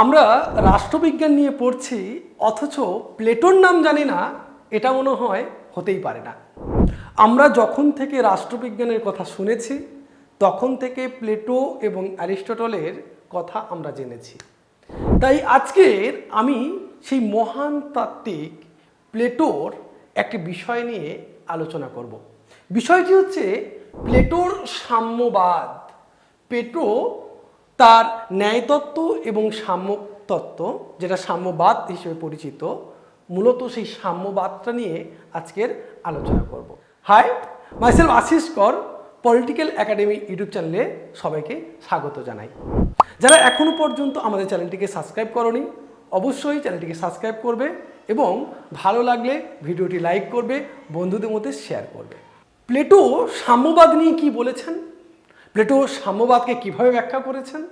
আমরা রাষ্ট্রবিজ্ঞান নিয়ে পড়ছি, অথচ প্লেটোর নাম জানি না, এটা মনে হয় হতেই পারে না। আমরা যখন থেকে রাষ্ট্রবিজ্ঞানের কথা শুনেছি, তখন থেকে প্লেটো এবং অ্যারিস্টটলের কথা আমরা জেনেছি। তাই আজকের আমি সেই মহান তাত্ত্বিক প্লেটোর একটি বিষয় নিয়ে আলোচনা করব। বিষয়টি হচ্ছে প্লেটোর সাম্যবাদ। প্লেটো তার ন্যায়তত্ত্ব এবং সাম্যতত্ত্ব, যেটা সাম্যবাদ হিসেবে পরিচিত, মূলত সেই সাম্যবাদটা নিয়ে আজকের আলোচনা করব। হাই মাইসেলফ আশিস কর পলিটিক্যাল একাডেমি ইউটিউব চ্যানেলে সবাইকে স্বাগত জানাই। যারা এখনও পর্যন্ত আমাদের চ্যানেলটিকে সাবস্ক্রাইব করনি, অবশ্যই চ্যানেলটিকে সাবস্ক্রাইব করবে এবং ভালো লাগলে ভিডিওটি লাইক করবে, বন্ধুদের মধ্যে শেয়ার করবে। প্লেটো সাম্যবাদ নিয়ে কি বলেছেন? প্লেটো সাম্যবাদকে কীভাবে ব্যাখ্যা করেছেন?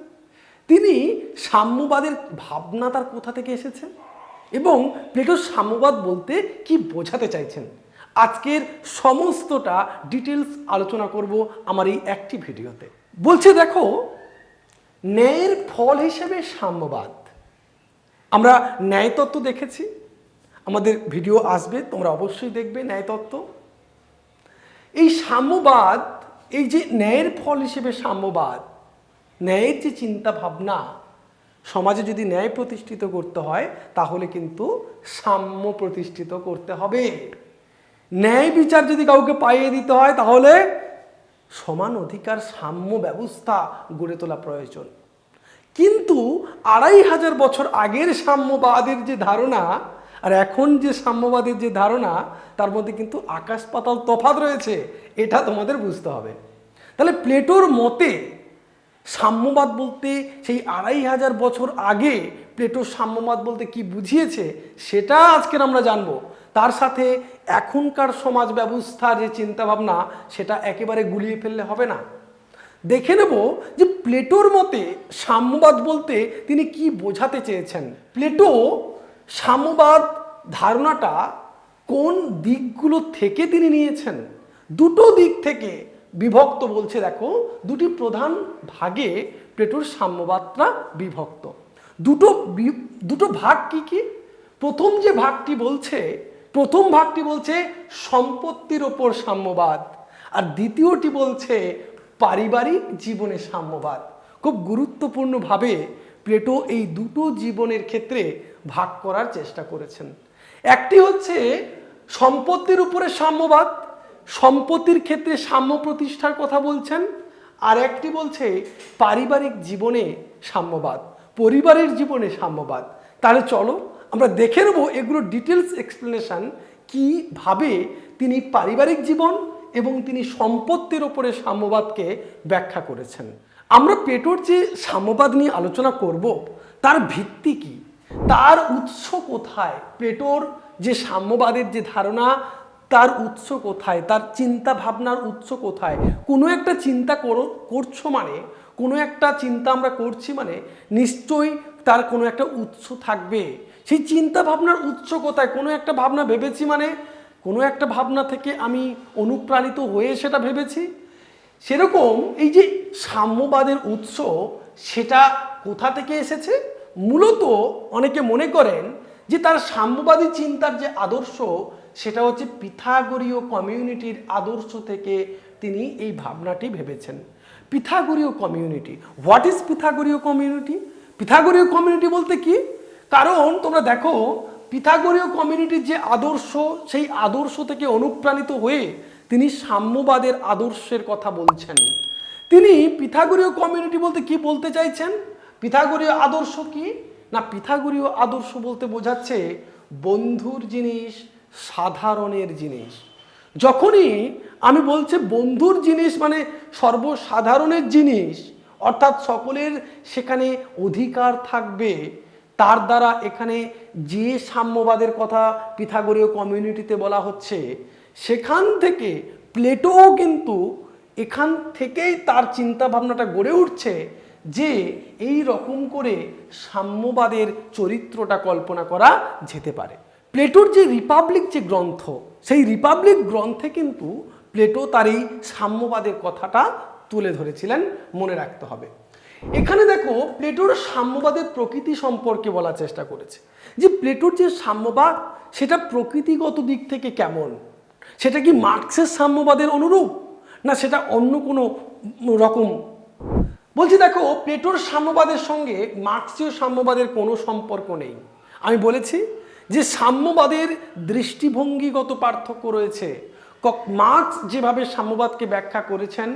তিনি সাম্যবাদের ভাবনা তার কোথা থেকে এসেছে? এবং প্লেটো সাম্যবাদ বলতে কি বোঝাতে চাইছেন? আজকের সমস্তটা ডিটেলস আলোচনা করব আমার এই একটি ভিডিওতে। বলছে, দেখো, ন্যায়ের ফল হিসেবে সাম্যবাদ। আমরা ন্যায়তত্ত্ব দেখেছি। আমাদের ভিডিও আসবে, তোমরা অবশ্যই দেখবে ন্যায়তত্ত্ব। এই সাম্যবাদ এই যে ন্যায়ের ফল হিসেবে সাম্যবাদ, ন্যায়ের যে চিন্তা ভাবনা, সমাজে যদি ন্যায় প্রতিষ্ঠিত করতে হয়, তাহলে কিন্তু সাম্য প্রতিষ্ঠিত করতে হবে। ন্যায় বিচার যদি কাউকে পাইয়ে দিতে হয়, তাহলে সমান অধিকার, সাম্য ব্যবস্থা গড়ে তোলা প্রয়োজন। কিন্তু আড়াই হাজার বছর আগের সাম্যবাদের যে ধারণা আর এখন যে সাম্যবাদের যে ধারণা, তার মধ্যে কিন্তু আকাশ পাতাল তফাৎ রয়েছে। এটা তোমাদের বুঝতে হবে। তাহলে প্লেটোর মতে সাম্যবাদ বলতে সেই আড়াই হাজার বছর আগে প্লেটোর সাম্যবাদ বলতে কি বুঝিয়েছে, সেটা আজকের আমরা জানব। তার সাথে এখনকার সমাজ ব্যবস্থার যে চিন্তাভাবনা, সেটা একেবারে গুলিয়ে ফেললে হবে না। দেখে নেব যে প্লেটোর মতে সাম্যবাদ বলতে তিনি কি বোঝাতে চেয়েছেন। প্লেটো সাম্যবাদ ধারণাটা কোন দিকগুলো থেকে তিনি নিয়েছেন? দুটো দিক থেকে বিভক্ত বলছে, দেখো, দুটি প্রধান ভাগে প্লেটোর সাম্যবাদটা বিভক্ত। দুটো দুটো ভাগ কি কি? প্রথম যে ভাগটি বলছে, প্রথম ভাগটি বলছে সম্পত্তির ওপর সাম্যবাদ, আর দ্বিতীয়টি বলছে পারিবারিক জীবনে সাম্যবাদ। খুব গুরুত্বপূর্ণভাবে প্লেটো এই দুটো জীবনের ক্ষেত্রে ভাগ করার চেষ্টা করেছেন। একটি হচ্ছে সম্পত্তির উপরে সাম্যবাদ সম্পত্তির ক্ষেত্রে সাম্য প্রতিষ্ঠার কথা বলছেন, আর একটি বলছে পারিবারিক জীবনে সাম্যবাদ, পরিবারের জীবনে সাম্যবাদ। তাহলে চলো আমরা দেখে নেব এগুলো ডিটেলস এক্সপ্লেনেশন কীভাবে তিনি পারিবারিক জীবন এবং তিনি সম্পত্তির ওপরে সাম্যবাদকে ব্যাখ্যা করেছেন। আমরা পেটোর যে সাম্যবাদ নিয়ে আলোচনা করব, তার ভিত্তি কি? তার উৎস কোথায়? প্লেটোর যে সাম্যবাদের যে ধারণা তার উৎস কোথায়? তার চিন্তা ভাবনার উৎস কোথায়? কোনো একটা চিন্তা করো, করছ মানে কোনো একটা চিন্তা আমরা করছি মানে নিশ্চয়ই তার কোনো একটা উৎস থাকবে। সেই চিন্তা ভাবনার উৎস কোথায়? কোনো একটা ভাবনা ভেবেছি মানে কোনো একটা ভাবনা থেকে আমি অনুপ্রাণিত হয়ে সেটা ভেবেছি। সেরকম এই যে সাম্যবাদের উৎস, সেটা কোথা থেকে এসেছে? মূলত অনেকে মনে করেন যে তার সাম্যবাদী চিন্তার যে আদর্শ সেটা হচ্ছে পিথাগোরীয় কমিউনিটির আদর্শ থেকে তিনি এই ভাবনাটি ভেবেছেন। পিথাগোরীয় কমিউনিটি হোয়াট ইজ পিথাগোরীয় কমিউনিটি? পিথাগোরীয় কমিউনিটি বলতে কি? কারণ তোমরা দেখো, পিথাগোরীয় কমিউনিটির যে আদর্শ, সেই আদর্শ থেকে অনুপ্রাণিত হয়ে তিনি সাম্যবাদের আদর্শের কথা বলছেন। তিনি পিথাগোরীয় কমিউনিটি বলতে কি বলতে চাইছেন? পিথাগোরীয় আদর্শ কি? না, পিথাগোরীয় আদর্শ বলতে বোঝাচ্ছে বন্ধুর জিনিস সাধারণের জিনিস। যখনই আমি বলছি বন্ধুর জিনিস মানে সর্বসাধারণের জিনিস, অর্থাৎ সকলের সেখানে অধিকার থাকবে, তার দ্বারা এখানে যে সাম্যবাদের কথা পিথাগোরীয় কমিউনিটিতে বলা হচ্ছে, সেখান থেকে প্লেটোও কিন্তু এখান থেকেই তার চিন্তা ভাবনাটা গড়ে উঠছে যে এই রকম করে সাম্যবাদের চরিত্রটা কল্পনা করা যেতে পারে। প্লেটোর যে রিপাবলিক যে গ্রন্থ, সেই রিপাবলিক গ্রন্থে কিন্তু প্লেটো তার এই সাম্যবাদের কথাটা তুলে ধরেছিলেন, মনে রাখতে হবে। এখানে দেখো, প্লেটোর সাম্যবাদের প্রকৃতি সম্পর্কে বলার চেষ্টা করেছে। যে প্লেটোর যে সাম্যবাদ, সেটা প্রকৃতিগত দিক থেকে কেমন? সেটা কি মার্ক্সের সাম্যবাদের অনুরূপ? না সেটা অন্য কোনো রকম? বলছি দেখো, প্লেটোর সাম্যবাদের সঙ্গে মার্ক্সীয় সাম্যবাদের কোনো সম্পর্ক নেই। আমি বলেছি যে সাম্যবাদের দৃষ্টিভঙ্গিগত পার্থক্য রয়েছে। মার্ক্স যেভাবে সাম্যবাদকে ব্যাখ্যা করেছেন,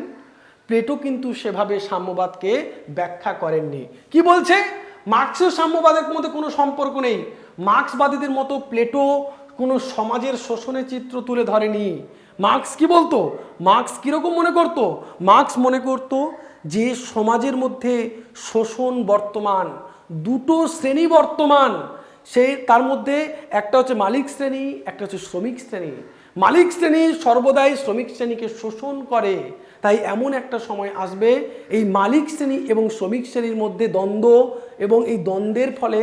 প্লেটো কিন্তু সেভাবে সাম্যবাদকে ব্যাখ্যা করেননি। কি বলছে? মার্ক্সীয় সাম্যবাদের মধ্যে কোনো সম্পর্ক নেই। মার্ক্সবাদীদের মতো প্লেটো কোনো সমাজের শোষণের চিত্র তুলে ধরেনি। মার্ক্স কি বলতো? মার্ক্স কীরকম মনে করতো? মার্ক্স মনে করতো যে সমাজের মধ্যে শোষণ বর্তমান, দুটো শ্রেণি বর্তমান সেই তার মধ্যে একটা হচ্ছে মালিক শ্রেণি, একটা হচ্ছে শ্রমিক শ্রেণি। মালিক শ্রেণি সর্বদাই শ্রমিক শ্রেণীকে শোষণ করে। তাই এমন একটা সময় আসবে, এই মালিক শ্রেণি এবং শ্রমিক শ্রেণির মধ্যে দ্বন্দ্ব এবং এই দ্বন্দ্বের ফলে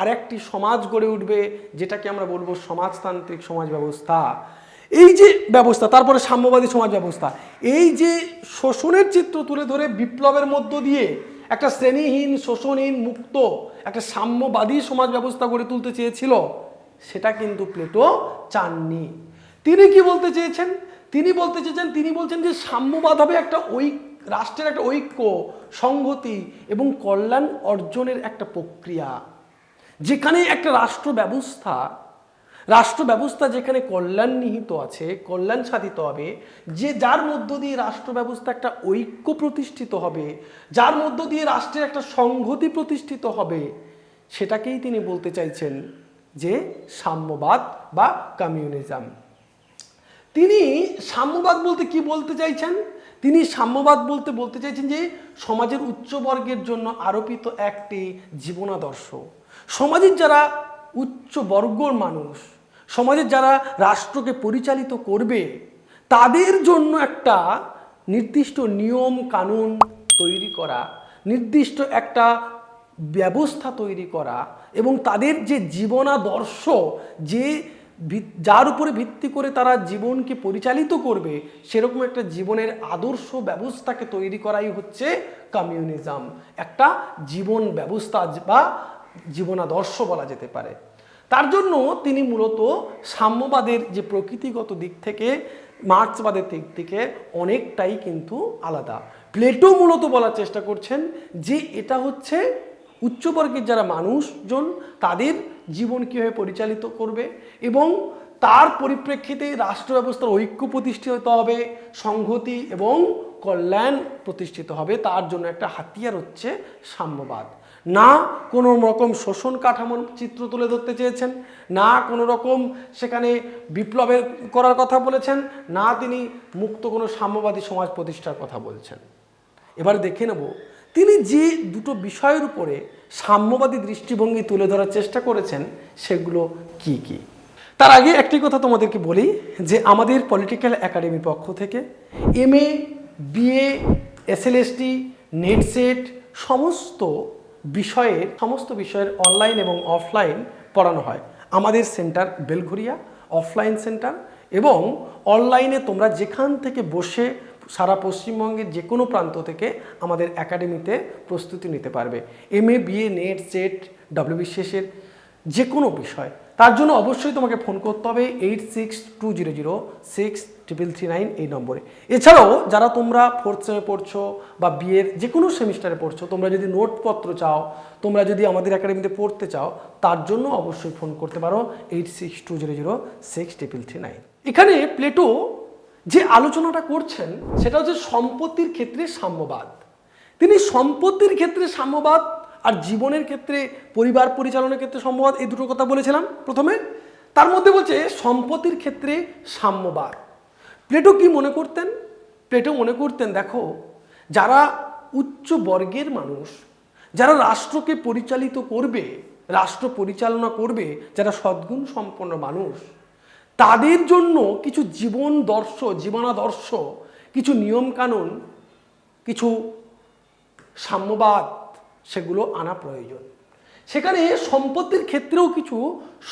আরেকটি সমাজ গড়ে উঠবে, যেটাকে আমরা বলব সমাজতান্ত্রিক সমাজ ব্যবস্থা। এই যে ব্যবস্থা, তারপরে সাম্যবাদী সমাজ ব্যবস্থা। এই যে শোষণের চিত্র তুলে ধরে বিপ্লবের মধ্য দিয়ে একটা শ্রেণীহীন, শোষণহীন, মুক্ত, একটা সাম্যবাদী সমাজ ব্যবস্থা গড়ে তুলতে চেয়েছিল, সেটা কিন্তু প্লেটো চাননি। তিনি কি বলতে চেয়েছেন? তিনি বলতে চেয়েছেন, তিনি বলছেন যে সাম্যবাদ হবে একটা ঐক রাষ্ট্রের একটা ঐক্য, সংহতি এবং কল্যাণ অর্জনের একটা প্রক্রিয়া, যেখানে একটা রাষ্ট্র ব্যবস্থা রাষ্ট্র ব্যবস্থা যেখানে কল্যাণ নিহিত আছে, কল্যাণ সাধিত হবে, যে যার মধ্য দিয়ে রাষ্ট্র ব্যবস্থা একটা ঐক্য প্রতিষ্ঠিত হবে, যার মধ্য দিয়ে রাষ্ট্রের একটা সংহতি প্রতিষ্ঠিত হবে, সেটাকেই তিনি বলতে চাইছেন যে সাম্যবাদ বা কমিউনিজম। তিনি সাম্যবাদ বলতে কি বলতে চাইছেন? তিনি সাম্যবাদ বলতে বলতে চাইছেন যে সমাজের উচ্চবর্গের জন্য আরোপিত একটি জীবনাদর্শ। সমাজের যারা উচ্চ বর্গর মানুষ। সমাজের যারা রাষ্ট্রকে পরিচালিত করবে, তাদের জন্য একটা নির্দিষ্ট নিয়ম কানুন তৈরি করা, নির্দিষ্ট একটা ব্যবস্থা তৈরি করা এবং তাদের যে জীবনাদর্শ, যে যার উপরে ভিত্তি করে তারা জীবনকে পরিচালিত করবে, সেরকম একটা জীবনের আদর্শ ব্যবস্থাকে তৈরি করাই হচ্ছে কমিউনিজম। একটা জীবন ব্যবস্থা বা জীবনাদর্শ বলা যেতে পারে। তার জন্য তিনি মূলত সাম্যবাদের যে প্রকৃতিগত দিক থেকে, মার্ক্সবাদের দিক থেকে অনেকটাই কিন্তু আলাদা। প্লেটো মূলত বলার চেষ্টা করছেন যে এটা হচ্ছে উচ্চবর্গের যারা মানুষজন, তাদের জীবন কীভাবে পরিচালিত করবে এবং তার পরিপ্রেক্ষিতে রাষ্ট্র ব্যবস্থার ঐক্য প্রতিষ্ঠিত হবে, সংহতি এবং কল্যাণ প্রতিষ্ঠিত হবে। তার জন্য একটা হাতিয়ার হচ্ছে সাম্যবাদ। না কোনো রকম শোষণ কাঠামোর চিত্র তুলে ধরতে চেয়েছেন, না কোনো রকম সেখানে বিপ্লবের করার কথা বলেছেন, না তিনি মুক্ত কোনো সাম্যবাদী সমাজ প্রতিষ্ঠার কথা বলছেন। এবার দেখে নেব, তিনি যে দুটো বিষয়ের উপরে সাম্যবাদী দৃষ্টিভঙ্গি তুলে ধরার চেষ্টা করেছেন, সেগুলো কি কি? তার আগে একটি কথা তোমাদেরকে বলি, যে আমাদের পলিটিক্যাল একাডেমি পক্ষ থেকে M A BA SLST NET SET সমস্ত বিষয়ের সমস্ত বিষয়ের অনলাইন এবং অফলাইন পড়ানো হয়। আমাদের সেন্টার বেলঘুরিয়া অফলাইন সেন্টার এবং অনলাইনে তোমরা যেখান থেকে বসে সারা পশ্চিমবঙ্গের যে কোনো প্রান্ত থেকে আমাদের একাডেমিতে প্রস্তুতি নিতে পারবে। M A BA NET SET ডাব্লিউবিসিএসের যে কোনো বিষয়। তার জন্য অবশ্যই তোমাকে ফোন করতে হবে eight six two zero zero six triple three nine এই নম্বরে। এছাড়াও যারা তোমরা ফোর্থ সেমে পড়ছো বা বিয়ের যে কোনো সেমিস্টারে পড়ছো, তোমরা যদি নোটপত্র চাও, তোমরা যদি আমাদের একাডেমিতে পড়তে চাও, তার জন্য অবশ্যই ফোন করতে পারো eight six two zero zero six triple three nine এখানে প্লেটো যে আলোচনাটা করছেন, সেটা হচ্ছে সম্পত্তির ক্ষেত্রে সাম্যবাদ। তিনি সম্পত্তির ক্ষেত্রে সাম্যবাদ আর জীবনের ক্ষেত্রে, পরিবার পরিচালনার ক্ষেত্রে সাম্যবাদ এই দুটো কথা বলেছিলাম প্রথমে। তার মধ্যে বলছে, সম্পত্তির ক্ষেত্রে সাম্যবাদ। প্লেটো কি মনে করতেন? প্লেটো মনে করতেন, দেখো, যারা উচ্চ বর্গের মানুষ, যারা রাষ্ট্রকে পরিচালিত করবে, রাষ্ট্র পরিচালনা করবে, যারা সদ্গুণ সম্পন্ন মানুষ, তাদের জন্য কিছু জীবন দর্শ, জীবনাদর্শ, কিছু নিয়মকানুন, কিছু সাম্যবাদ সেগুলো আনা প্রয়োজন। সেখানে সম্পত্তির ক্ষেত্রেও কিছু,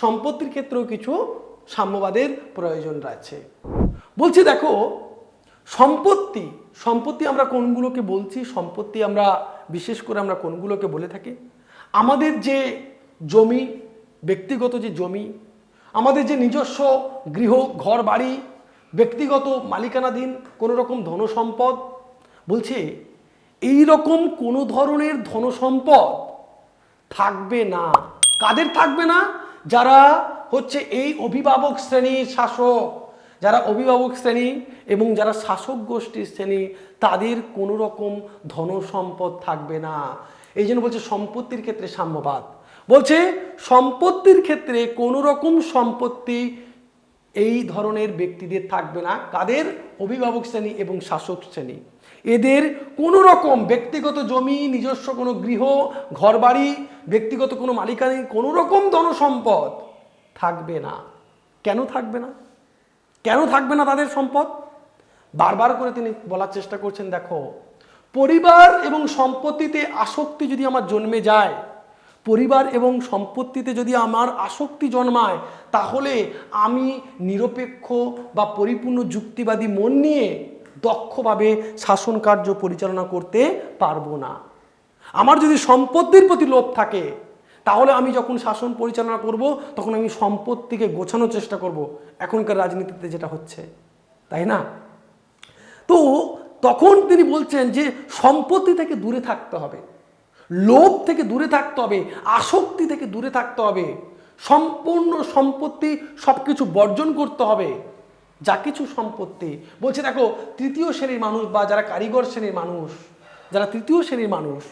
সম্পত্তির ক্ষেত্রেও কিছু সাম্যবাদের প্রয়োজন আছে বলছি দেখো, সম্পত্তি সম্পত্তি আমরা কোনগুলোকে বলছি, সম্পত্তি আমরা, বিশেষ করে আমরা কোনগুলোকে বলে থাকি? আমাদের যে জমি, ব্যক্তিগত যে জমি, আমাদের যে নিজস্ব গৃহ, ঘর, বাড়ি, ব্যক্তিগত মালিকানাধীন কোনো রকম ধনসম্পদ, বলছে এই রকম কোনো ধরনের ধনসম্পদ থাকবে না। কাদের থাকবে না? যারা হচ্ছে এই অভিভাবক শ্রেণির শাসক। যারা অভিভাবক শ্রেণি এবং যারা শাসক গোষ্ঠীর শ্রেণি, তাদের কোনো রকম ধনসম্পদ থাকবে না। এই জন্য বলছে সম্পত্তির ক্ষেত্রে সাম্যবাদ। বলছে সম্পত্তির ক্ষেত্রে কোনো রকম সম্পত্তি এই ধরনের ব্যক্তিদের থাকবে না। কাদের? অভিভাবক শ্রেণি এবং শাসক শ্রেণি। এদের কোনো রকম ব্যক্তিগত জমি, নিজস্ব কোনো গৃহ, ঘরবাড়ি, ব্যক্তিগত কোনো মালিকানাধীন কোনো রকম ধনসম্পদ থাকবে না। কেন থাকবে না? কেন থাকবে না তাদের সম্পদ? বারবার করে তিনি বলার চেষ্টা করছেন, দেখো, পরিবার এবং সম্পত্তিতে আসক্তি যদি আমার জন্মে যায়, পরিবার এবং সম্পত্তিতে যদি আমার আসক্তি জন্মায়, তাহলে আমি নিরপেক্ষ বা পরিপূর্ণ যুক্তিবাদী মন নিয়ে দক্ষভাবে শাসন কার্য পরিচালনা করতে পারব না। আমার যদি সম্পত্তির প্রতি লোভ থাকে, তাহলে আমি যখন শাসন পরিচালনা করব, তখন আমি সম্পত্তিকে গোছানোর চেষ্টা করব, এখনকার রাজনীতিতে যেটা হচ্ছে। তাই না? তো তখন তিনি বলছেন যে সম্পত্তি থেকে দূরে থাকতে হবে, লোভ থেকে দূরে থাকতে হবে, আসক্তি থেকে দূরে থাকতে হবে, সম্পূর্ণ সম্পত্তি সব কিছু বর্জন করতে হবে। যা কিছু সম্পত্তি। বলছে, দেখো, তৃতীয় শ্রেণির মানুষ বা যারা কারিগর শ্রেণির মানুষ, যারা তৃতীয় শ্রেণির মানুষ,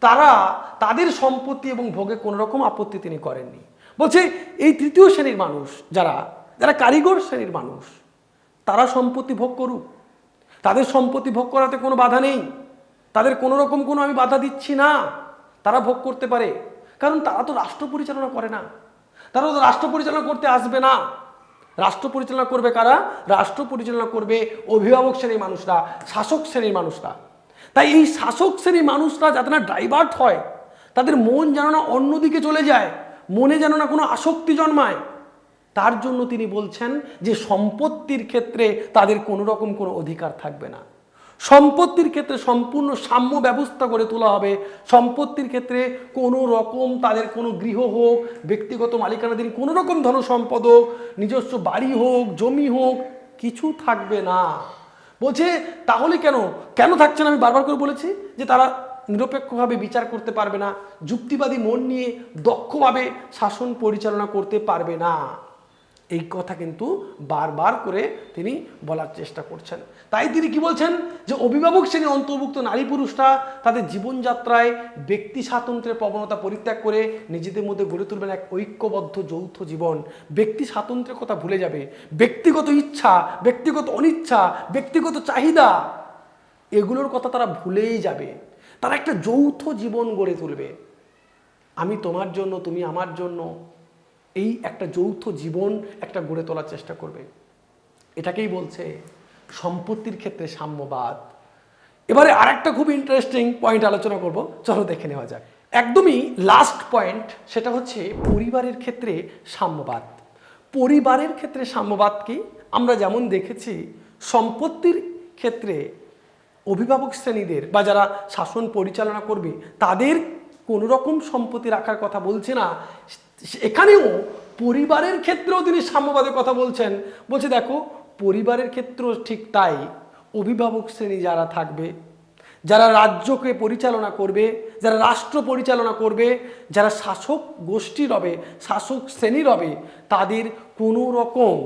তারা তাদের সম্পত্তি এবং ভোগে কোনো রকম আপত্তি তিনি করেননি। বলছে, এই তৃতীয় শ্রেণির মানুষ যারা যারা কারিগর শ্রেণির মানুষ, তারা সম্পত্তি ভোগ করুক। তাদের সম্পত্তি ভোগ করাতে কোনো বাধা নেই। তাদের কোনো রকম কোনো আমি বাধা দিচ্ছি না। তারা ভোগ করতে পারে। কারণ তারা তো রাষ্ট্র পরিচালনা করে না। তারা তো রাষ্ট্র পরিচালনা করতে আসবে না। রাষ্ট্র পরিচালনা করবে কারা? রাষ্ট্র পরিচালনা করবে অভিভাবক শ্রেণির মানুষরা, শাসক শ্রেণির মানুষরা। তাই এই শাসক শ্রেণির মানুষরা যাতে না ডাইভার্ট হয়, তাদের মন যেন না অন্যদিকে চলে যায়, মনে যেন না কোনো আসক্তি জন্মায়, তার জন্য তিনি বলছেন যে সম্পত্তির ক্ষেত্রে তাদের কোনো রকম কোনো অধিকার থাকবে না। সম্পত্তির ক্ষেত্রে সম্পূর্ণ সাম্য ব্যবস্থা করে তোলা হবে। সম্পত্তির ক্ষেত্রে কোনো রকম তাদের কোনো গৃহ হোক, ব্যক্তিগত মালিকানাধীন কোনো রকম ধন সম্পদ হোক, নিজস্ব বাড়ি হোক, জমি হোক, কিছু থাকবে না। বলছে, তাহলে কেন? কেন থাকছে না? আমি বারবার করে বলেছি যে তারা নিরপেক্ষভাবে বিচার করতে পারবে না, যুক্তিবাদী মন নিয়ে দক্ষভাবে শাসন পরিচালনা করতে পারবে না। এই কথা কিন্তু বারবার করে তিনি বলার চেষ্টা করছেন। তাই তিনি কি বলছেন? যে অভিভাবক শ্রেণির অন্তর্ভুক্ত নারী পুরুষরা তাদের জীবনযাত্রায় ব্যক্তি স্বাতন্ত্র্যের প্রবণতা পরিত্যাগ করে নিজেদের মধ্যে গড়ে তুলবেন এক ঐক্যবদ্ধ যৌথ জীবন। ব্যক্তি স্বাতন্ত্র্যের কথা ভুলে যাবে। ব্যক্তিগত ইচ্ছা, ব্যক্তিগত অনিচ্ছা, ব্যক্তিগত চাহিদা, এগুলোর কথা তারা ভুলেই যাবে। তারা একটা যৌথ জীবন গড়ে তুলবে। আমি তোমার জন্য, তুমি আমার জন্য এই একটা যৌথ জীবন একটা গড়ে তোলার চেষ্টা করবে। এটাকেই বলছে সম্পত্তির ক্ষেত্রে সাম্যবাদ। এবারে আরেকটা খুব ইন্টারেস্টিং পয়েন্ট আলোচনা করব, চলো দেখে নেওয়া যাক। একদমই লাস্ট পয়েন্ট সেটা হচ্ছে পরিবারের ক্ষেত্রে সাম্যবাদ। পরিবারের ক্ষেত্রে সাম্যবাদ কি? আমরা যেমন দেখেছি, সম্পত্তির ক্ষেত্রে অভিভাবক শ্রেণীদের বা যারা শাসন পরিচালনা করবে, তাদের কোনো রকম সম্পত্তি রাখার কথা বলছে না। এখানেও পরিবারের ক্ষেত্রেও তিনি সাম্যবাদের কথা বলছেন। বলছে, দেখো, পরিবারের ক্ষেত্রেও ঠিক তাই। অভিভাবক শ্রেণি যারা থাকবে, যারা রাজ্যকে পরিচালনা করবে, যারা রাষ্ট্র পরিচালনা করবে, যারা শাসক গোষ্ঠীর রবে, শাসক শ্রেণি রবে, তাদের কোনো রকম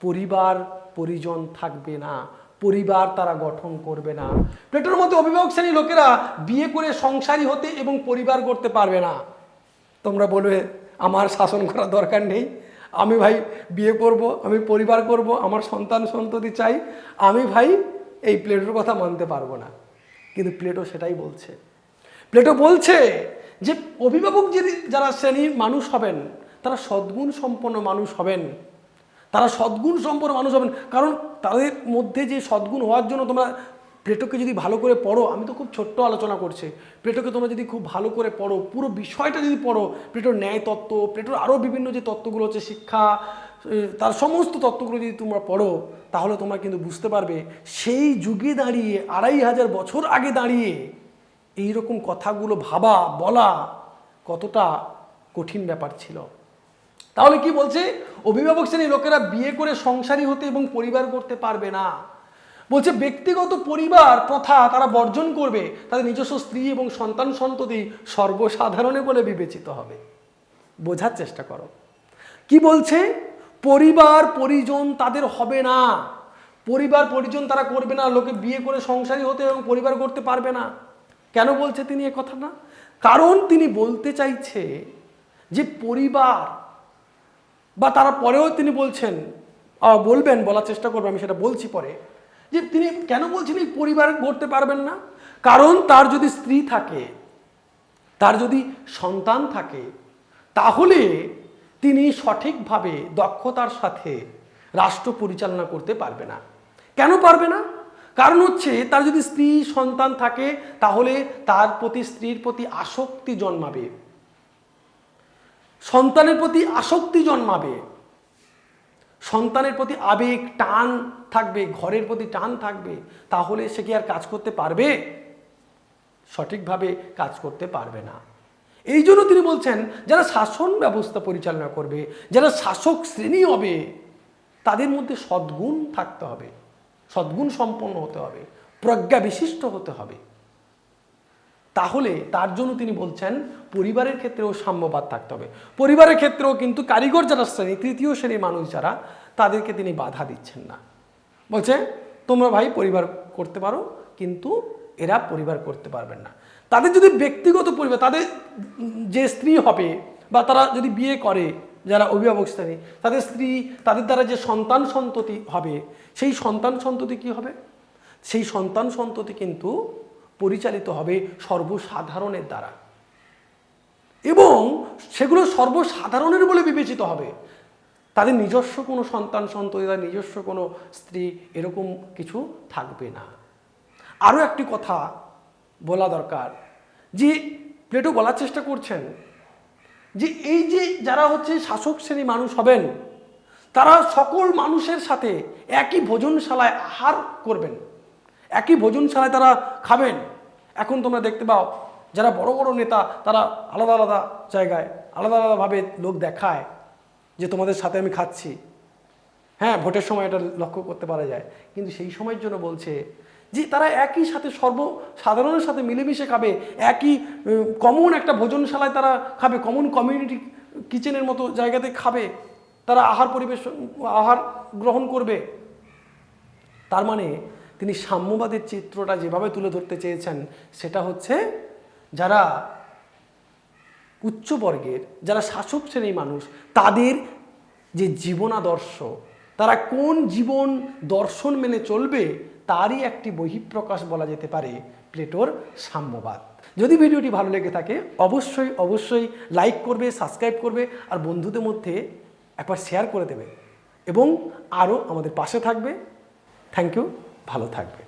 পরিবার, পরিজন থাকবে না। পরিবার তারা গঠন করবে না। প্লেটোর মধ্যে অভিভাবক শ্রেণির লোকেরা বিয়ে করে সংসারী হতে এবং পরিবার করতে পারবে না। তোমরা বলবে, আমার শাসন করার দরকার নেই। আমি ভাই বিয়ে করব, আমি পরিবার করব, আমার সন্তান সন্ততি চাই। আমি ভাই এই প্লেটোর কথা মানতে পারব না। কিন্তু প্লেটো সেটাই বলছে। প্লেটো বলছে যে, অভিভাবক যদি যারা শ্রেণির মানুষ হবেন, তারা সদ্গুণ সম্পন্ন মানুষ হবেন। তারা সদ্গুণ সম্পন্ন মানুষ হবেন। কারণ তাদের মধ্যে যে সদ্গুণ হওয়ার জন্য তোমরা প্লেটোকে যদি ভালো করে পড়ো, আমি তো খুব ছোট্ট আলোচনা করছি, প্লেটোকে তোমরা যদি খুব ভালো করে পড়ো, পুরো বিষয়টা যদি পড়ো, প্লেটোর ন্যায় তত্ত্ব, প্লেটোর আরও বিভিন্ন যে তত্ত্বগুলো হচ্ছে শিক্ষা তার সমস্ত তত্ত্বগুলো যদি তোমরা পড়ো, তাহলে তোমরা কিন্তু বুঝতে পারবে, সেই যুগে দাঁড়িয়ে, আড়াই হাজার বছর আগে দাঁড়িয়ে এই রকম কথাগুলো ভাবা, বলা কতটা কঠিন ব্যাপার ছিল। তাহলে কি বলছে? অভিভাবক শ্রেণির লোকেরা বিয়ে করে সংসারী হতে এবং পরিবার করতে পারবে না। বলছে ব্যক্তিগত পরিবার প্রথা তারা বর্জন করবে, তাদের নিজস্ব স্ত্রী এবং সন্তান সন্ততি সর্বসাধারণে বলে বিবেচিত হবে। বোঝার চেষ্টা করো। কি বলছে? পরিবার, পরিজন তাদের হবে না। পরিবার, পরিজন তারা করবে না, লোকে বিয়ে করে সংসারী হতে এবং পরিবার করতে পারবে না। কেন বলছে তিনি এ কথা না কারণ তিনি বলতে চাইছে যে পরিবার, বা তারা পরেও তিনি বলছেন বলবেন, বলার চেষ্টা করব, আমি সেটা বলছি পরে যে তিনি কেন বলছেন এই পরিবার গড়তে পারবেন না? কারণ তার যদি স্ত্রী থাকে, তার যদি সন্তান থাকে, তাহলে তিনি সঠিকভাবে দক্ষতার সাথে রাষ্ট্র পরিচালনা করতে পারবে না। কেন পারবে না? কারণ হচ্ছে তার যদি স্ত্রী, সন্তান থাকে, তাহলে তার প্রতি স্ত্রীর প্রতি আসক্তি জন্মাবে। সন্তানের প্রতি আসক্তি জন্মাবে। সন্তানের প্রতি আবেগ, টান থাকবে, ঘরের প্রতি টান থাকবে, তাহলে সে কি আর কাজ করতে পারবে? সঠিকভাবে কাজ করতে পারবে না। এই জন্য তিনি বলছেন, যারা শাসন ব্যবস্থা পরিচালনা করবে, যারা শাসক শ্রেণি হবে, তাদের মধ্যে সদ্গুণ থাকতে হবে, সদ্গুণ সম্পন্ন হতে হবে, প্রজ্ঞা বিশিষ্ট হতে হবে। তাহলে তার জন্য তিনি বলছেন, পরিবারের ক্ষেত্রেও সাম্যবাদ থাকতে হবে। পরিবারের ক্ষেত্রেও কিন্তু কারিগর যারা শ্রেণি, তৃতীয় শ্রেণির মানুষ যারা, তাদেরকে তিনি বাধা দিচ্ছেন না। বলছে, তোমরা ভাই পরিবার করতে পারো, কিন্তু এরা পরিবার করতে পারবেন না। তাদের যদি ব্যক্তিগত পরিবার, তাদের যে স্ত্রী হবে বা তারা যদি বিয়ে করে, যারা অভিভাবক শ্রেণি তাদের স্ত্রী, তাদের দ্বারা যে সন্তান সন্ততি হবে, সেই সন্তান সন্ততি কি হবে? সেই সন্তান সন্ততি কিন্তু পরিচালিত হবে সর্বসাধারণের দ্বারা। এবং সেগুলো সর্বসাধারণের বলে বিবেচিত হবে। তাদের নিজস্ব কোনো সন্তান সন্ততি, তাদের নিজস্ব কোনো স্ত্রী এরকম কিছু থাকবে না। আরও একটি কথা বলা দরকার, যে প্লেটো বলার চেষ্টা করছেন, যে এই যে যারা হচ্ছে শাসক শ্রেণি মানুষ হবেন, তারা সকল মানুষের সাথে একই ভোজনশালায় আহার করবেন, একই ভোজনশালায় তারা খাবেন। এখন তোমরা দেখতে পাও, যারা বড় বড় নেতা, তারা আলাদা আলাদা জায়গায়, আলাদা আলাদাভাবে লোক দেখায়। যে তোমাদের সাথে আমি খাচ্ছি। হ্যাঁ ভোটের সময় এটা লক্ষ্য করতে পারা যায়। কিন্তু সেই সময়ের জন্য বলছে যে তারা একই সাথে সর্বসাধারণের সাথে মিলেমিশে খাবে, একই কমন একটা ভোজনশালায় তারা খাবে কমন কমিউনিটি কিচেনের মতো জায়গাতে খাবে, তারা আহার পরিবেশ, আহার গ্রহণ করবে। তার মানে তিনি সাম্যবাদের চিত্রটা যেভাবে তুলে ধরতে চেয়েছেন, সেটা হচ্ছে যারা উচ্চবর্গের যারা শাসক শ্রেণির মানুষ, তাদের যে জীবনাদর্শ, তারা কোন জীবন দর্শন মেনে চলবে, তারই একটি বহিঃপ্রকাশ বলা যেতে পারে প্লেটোর সাম্যবাদ। যদি ভিডিওটি ভালো লেগে থাকে, অবশ্যই অবশ্যই লাইক করবে, সাবস্ক্রাইব করবে, আর বন্ধুদের মধ্যে একবার শেয়ার করে দেবে এবং আরও আমাদের পাশে থাকবে। থ্যাংক ইউ, ভালো থাকবে।